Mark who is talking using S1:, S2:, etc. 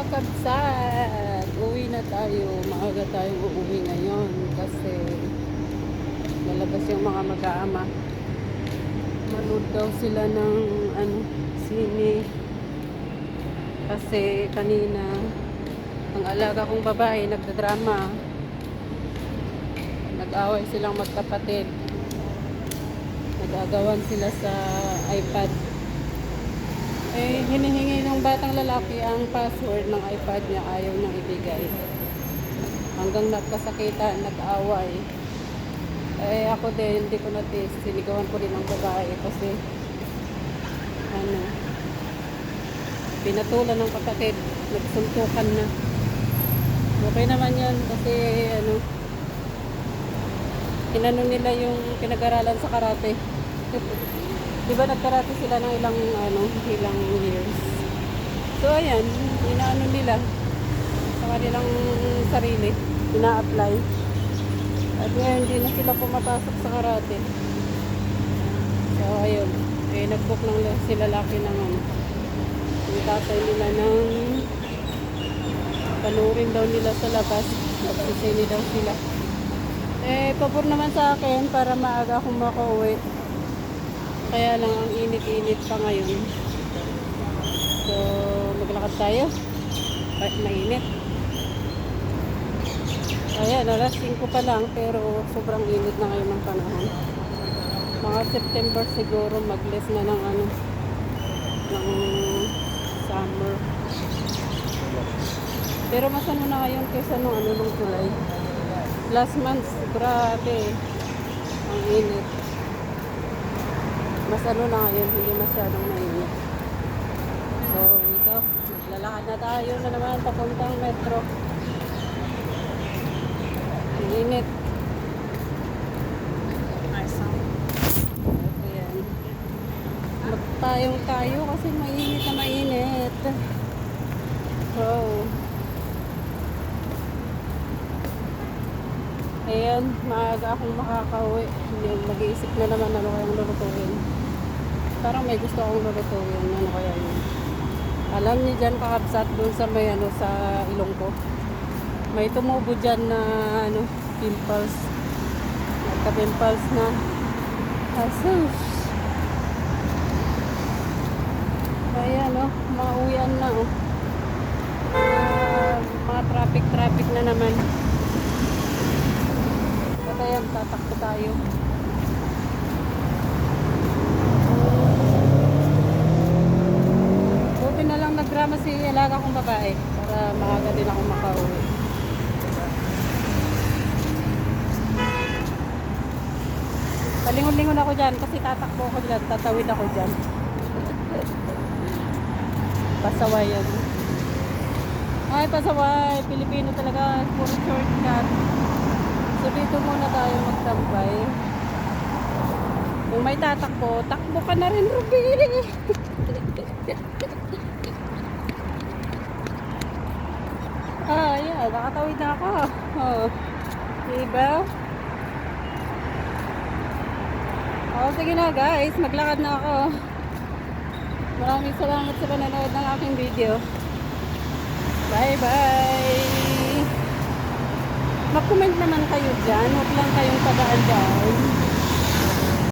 S1: kakabsat. Uwi na tayo. Maaga tayo uuwi ngayon kasi lalabas yung mga mag-aama. Manood daw sila ng ano, sine. Kasi kanina ang alaga kong babae nagdadrama. Nag-away silang magkapatid. Nag-agawan sila sa iPad. Eh, hinihingi ng lalaki ang password ng iPad niya, ayaw niyang ibigay. Hanggang nagkasakitan, nag-away. Eh, ako din, hindi ko natis. Sinigawan ko din ang babae kasi, ano, pinatulan ng kapatid. Nagsuntukan na. Okay naman yan kasi, ano, inano nila yung pinag-aralan sa karate. Di ba nagkarate sila ng ilang ano, ilang years. So ayan, inaano nila sa kanilang sarili, ina-apply. At ngayon hindi na sila pumapasok sa karate. So ayun, eh nag-book la- sila laki ng ano. Yung tatay nila ng panurin daw nila sa labas. Nagsisini daw sila. Eh, pabor naman sa akin para maaga akong makauwi. Kaya lang ang init-init pa ngayon. Tayo. Kahit mainit. Ayan, alas 5 pa lang pero sobrang init na ngayon ng panahon. Mga September siguro mag-less na ng ano ng summer. Pero mas ano na ngayon kaysa nung ano nung July. Last month, grabe. Ang init mas ano na ngayon, hindi masyadong mainit. Na tayo na naman papuntang metro. Ang init. Magtayong tayo kasi mainit na mainit. So, Ayan, maaga akong makakauwi. Mag-iisip na naman ano kayang lulutuin. Parang may gusto akong lulutuin. Ano kaya yun? Alam niyo dyan, kakabsat doon sa may ano, sa ilong ko. May tumubo dyan na ano, pimples. Nagka-pimples na. Asus! Ayan, oh, mga uwian na, oh. Ah, mga traffic-traffic na naman. Kaya tatakbo tayo. Buti na lang nagdrama si alaga kong babae para maaga din ako makauwi. Palingon-lingon ako dyan kasi tatakbo ako dyan, tatawid ako dyan. Pasaway yan. Ay, pasaway. Pilipino talaga. Puro shortcut. So dito muna tayo magtambay. Kung may tatakbo, takbo ka na rin, Ruby. ah, yeah, nakatawid na ako. Oh. Diba? Oh, sige na guys, maglakad na ako. Maraming salamat sa panonood ng aking video. Bye-bye! Mag-comment naman kayo dyan. Huwag lang kayong tagaan dyan.